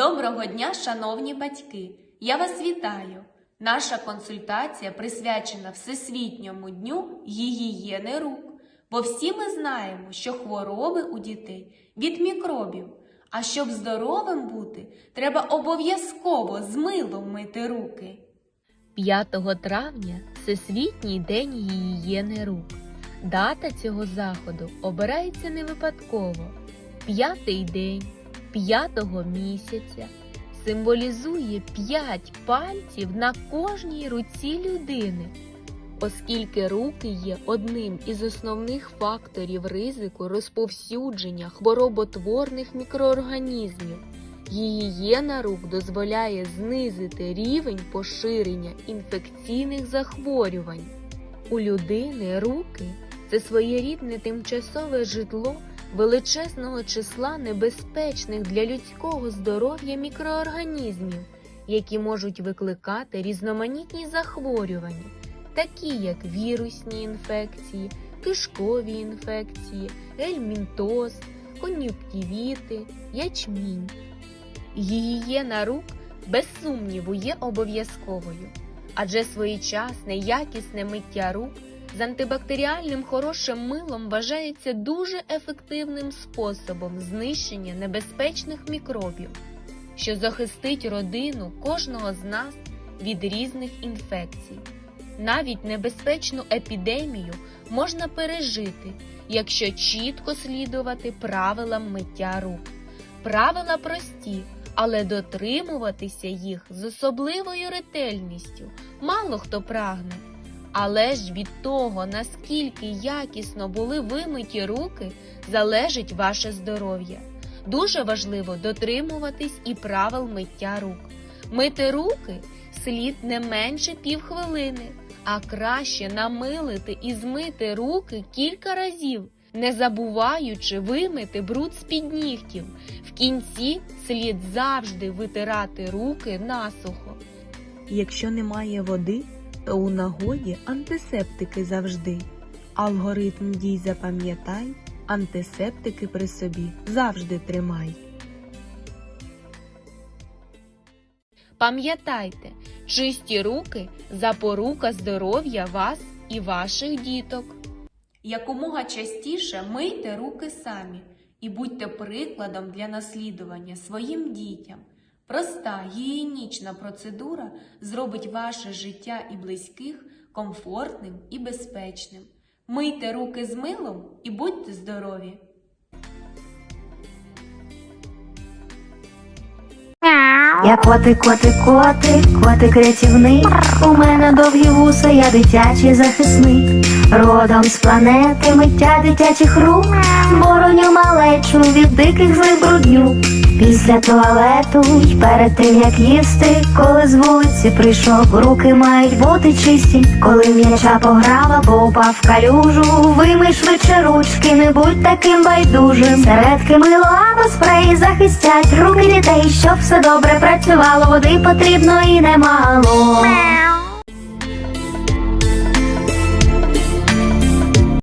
Доброго дня, шановні батьки! Я вас вітаю! Наша консультація присвячена Всесвітньому дню гігієни рук. Бо всі ми знаємо, що хвороби у дітей від мікробів. А щоб здоровим бути, треба обов'язково з милом мити руки. 5 травня Всесвітній день гігієни рук. Дата цього заходу обирається не випадково. П'ятий день п'ятого місяця символізує п'ять пальців на кожній руці людини, оскільки руки є одним із основних факторів ризику розповсюдження хвороботворних мікроорганізмів. Гігієна рук дозволяє знизити рівень поширення інфекційних захворювань. У людини руки це своєрідне тимчасове житло величезного числа небезпечних для людського здоров'я мікроорганізмів, які можуть викликати різноманітні захворювання, такі як вірусні інфекції, кишкові інфекції, гельмінтоз, кон'юктивіти, ячмінь. Гігієна рук, без сумніву, є обов'язковою, адже своєчасне якісне миття рук з антибактеріальним хорошим милом вважається дуже ефективним способом знищення небезпечних мікробів, що захистить родину кожного з нас від різних інфекцій. Навіть небезпечну епідемію можна пережити, якщо чітко слідувати правилам миття рук. Правила прості, але дотримуватися їх з особливою ретельністю мало хто прагне. Але ж від того, наскільки якісно були вимиті руки, залежить ваше здоров'я. Дуже важливо дотримуватись і правил миття рук. Мити руки слід не менше півхвилини, а краще намилити і змити руки кілька разів, не забуваючи вимити бруд з-під нігтів. В кінці слід завжди витирати руки насухо. Якщо немає води, то у нагоді антисептики завжди. Алгоритм дій запам'ятай, антисептики при собі завжди тримай. Пам'ятайте, чисті руки запорука здоров'я вас і ваших діток. Якомога частіше мийте руки самі і будьте прикладом для наслідування своїм дітям. Проста гігієнічна процедура зробить ваше життя і близьких комфортним і безпечним. Мийте руки з милом і будьте здорові! Я котик, котик, котик, котик рятівник. У мене довгі вуса, я дитячий захисник. Родом з планети миття дитячих рук. Бороню малечу від диких злих бруднюк. Після туалету й перед тим як їсти, коли з вулиці прийшов, руки мають бути чисті. Коли м'яча пограла, бо упав калюжу, вимий швидше ручки, не будь таким байдужим. Середки мило або спреї захистять руки дітей, щоб все добре працювало, води потрібно і немало.